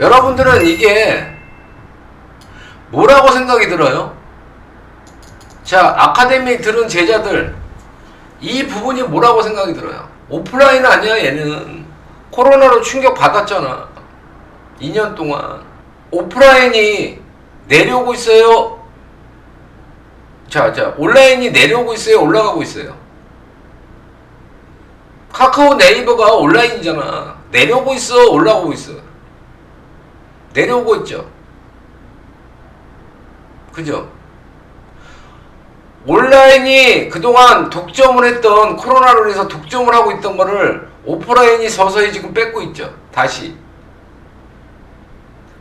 여러분들은 이게 뭐라고 생각이 들어요? 자, 아카데미 들은 제자들, 이 부분이 뭐라고 생각이 들어요? 오프라인 아니야, 얘는. 코로나로 충격 받았잖아. 2년 동안. 오프라인이 내려오고 있어요? 자, 자, 온라인이 내려오고 있어요? 올라가고 있어요? 카카오 네이버가 온라인이잖아. 내려오고 있어? 올라오고 있어? 내려오고 있죠. 그죠? 온라인이 그동안 독점을 했던 코로나로 인해서 독점을 하고 있던 거를 오프라인이 서서히 지금 뺏고 있죠. 다시.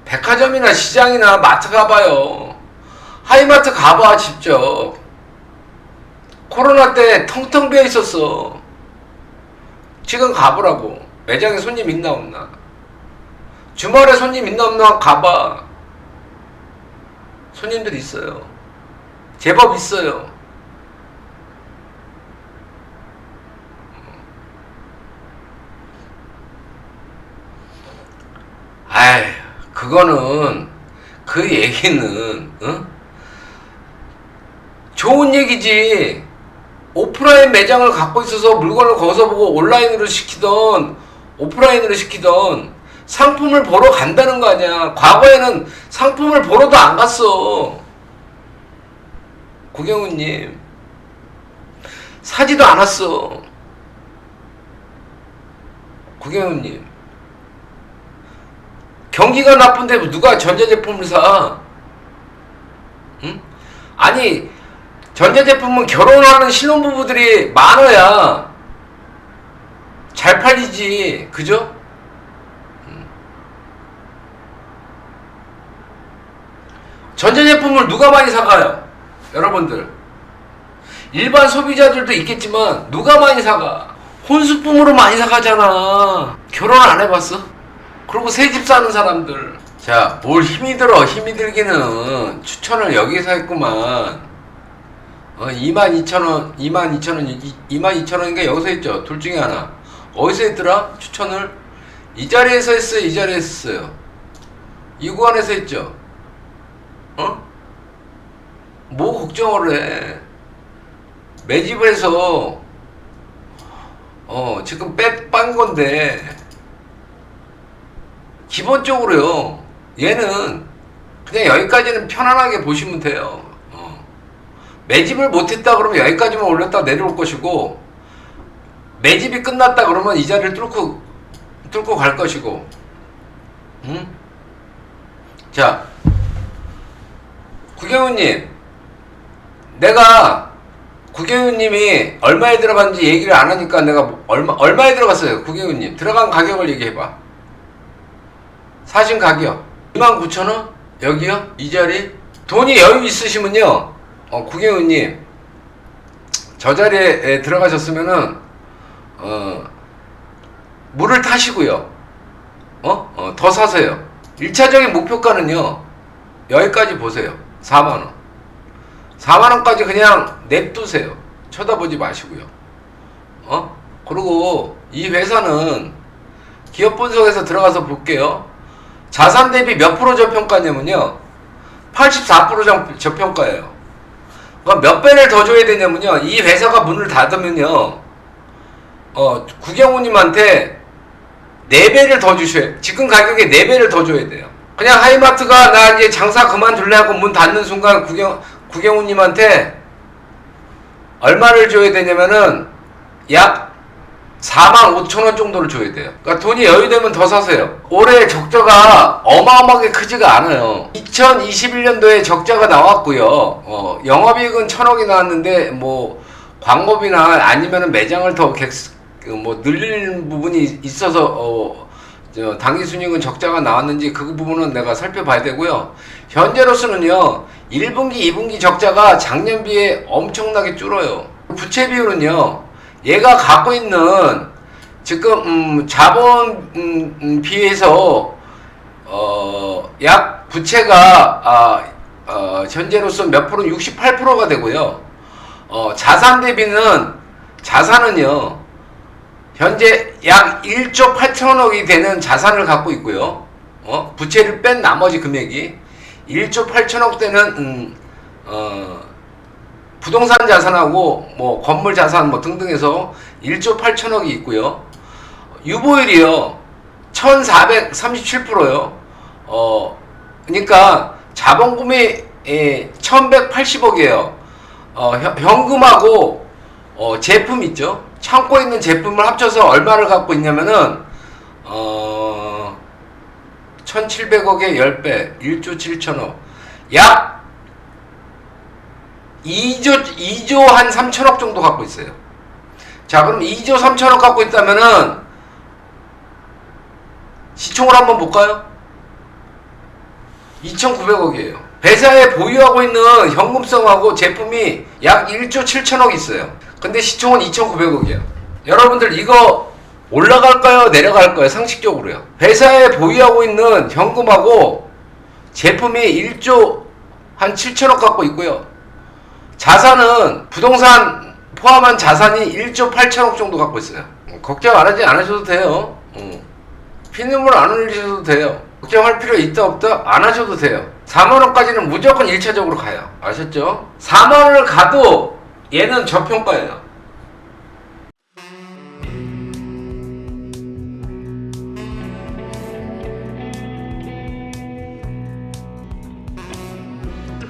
백화점이나 시장이나 마트 가봐요. 하이마트 가봐, 직접. 코로나 때 텅텅 비어 있었어. 지금 가보라고. 매장에 손님 있나 없나. 주말에 손님 있나 없나 가봐. 손님들 있어요. 제법 있어요. 아이, 그거는 그 얘기는 어? 좋은 얘기지. 오프라인 매장을 갖고 있어서 물건을 거기서 보고 온라인으로 시키던 오프라인으로 시키던 상품을 보러 간다는 거 아니야. 과거에는 상품을 보러도 안 갔어. 구경훈님. 사지도 않았어. 구경훈님. 경기가 나쁜데 누가 전자제품을 사? 응? 아니, 전자제품은 결혼하는 신혼부부들이 많아야 잘 팔리지. 그죠? 전자제품을 누가 많이 사가요? 여러분들. 일반 소비자들도 있겠지만 누가 많이 사가? 혼수품으로 많이 사가잖아. 결혼 안 해봤어? 그리고 새 집 사는 사람들. 자, 뭘 힘이 들어? 힘이 들기는 추천을 여기서 했구만. 어, 22,000원, 22,000원, 22,000원인가 여기서 했죠. 둘 중에 하나. 어디서 했더라? 추천을? 이 자리에서 했어요. 이 자리에서 했어요. 이 구간에서 했죠. 어? 뭐 걱정을 해. 매집을 해서, 어, 지금 빼, 빤 건데, 기본적으로요, 얘는 그냥 여기까지는 편안하게 보시면 돼요. 어. 매집을 못했다 그러면 여기까지만 올렸다 내려올 것이고, 매집이 끝났다 그러면 이 자리를 뚫고, 뚫고 갈 것이고, 응? 자, 구경훈님, 내가 구경훈님이 얼마에 들어갔는지 얘기를 안 하니까 내가 뭐 얼마 얼마에 들어갔어요, 구경훈님. 들어간 가격을 얘기해봐. 사신 가격 29,000원? 여기요? 이 자리? 돈이 여유 있으시면요, 어, 구경훈님, 저 자리에 들어가셨으면은 어, 물을 타시고요. 어? 어, 더 사세요. 1차적인 목표가는요, 여기까지 보세요. 4만원. 4만원까지 그냥 냅두세요. 쳐다보지 마시고요. 어? 그리고 이 회사는 기업 분석에서 들어가서 볼게요. 자산 대비 몇 프로 저평가냐면요. 84% 저- 저평가예요. 그럼 몇 배를 더 줘야 되냐면요. 이 회사가 문을 닫으면요. 어, 구경우님한테 4배를 더 주셔야, 지금 가격에 4배를 더 줘야 돼요. 그냥 하이마트가 나 이제 장사 그만둘래 하고 문 닫는 순간 구경, 구경우님한테 얼마를 줘야 되냐면은 약 4만 5천 원 정도를 줘야 돼요. 그러니까 돈이 여유되면 더 사세요. 올해 적자가 어마어마하게 크지가 않아요. 2021년도에 적자가 나왔고요. 어, 영업이익은 천억이 나왔는데 뭐 광고비나 아니면은 매장을 더 객, 그뭐 늘리는 부분이 있어서 어, 저 당기 순이익은 적자가 나왔는지 그 부분은 내가 살펴봐야 되고요. 현재로서는요. 1분기, 2분기 적자가 작년 비해 엄청나게 줄어요. 부채 비율은요. 얘가 갖고 있는 지금 음, 자본 음, 음, 비해서 어, 약 부채가 아, 어, 현재로서 몇 프로 68%가 되고요. 어, 자산 대비는 자산은요. 현재 약 1조 8천억이 되는 자산을 갖고 있고요. 어? 부채를 뺀 나머지 금액이 1조 8천억대는 음, 어, 부동산 자산하고 뭐 건물 자산 뭐 등등해서 1조 8천억이 있고요. 유보율이요. 1437%요. 어, 그러니까 자본금이 예, 1180억이에요. 어, 현- 현금하고 어, 제품 있죠. 창고에 있는 제품을 합쳐서 얼마를 갖고 있냐면은 어 1700억의 10배 1조 7천억 약 2조 2조 한 3천억 정도 갖고 있어요. 자, 그럼 2조 3천억 갖고 있다면은 시총을 한번 볼까요? 2,900억이에요. 회사에 보유하고 있는 현금성하고 제품이 약 1조 7천억 있어요. 근데 시총은 2,900억이에요. 여러분들 이거 올라갈까요? 내려갈까요? 상식적으로요. 회사에 보유하고 있는 현금하고 제품이 1조 한 7천억 갖고 있고요. 자산은 부동산 포함한 자산이 1조 8천억 정도 갖고 있어요. 걱정 안 하지 않으셔도 돼요. 음. 피눈물 안 흘리셔도 돼요. 걱정할 필요 있다 없다 안 하셔도 돼요. 4만 원까지는 무조건 1차적으로 가요. 아셨죠? 4만 원을 가도 얘는 저평가예요.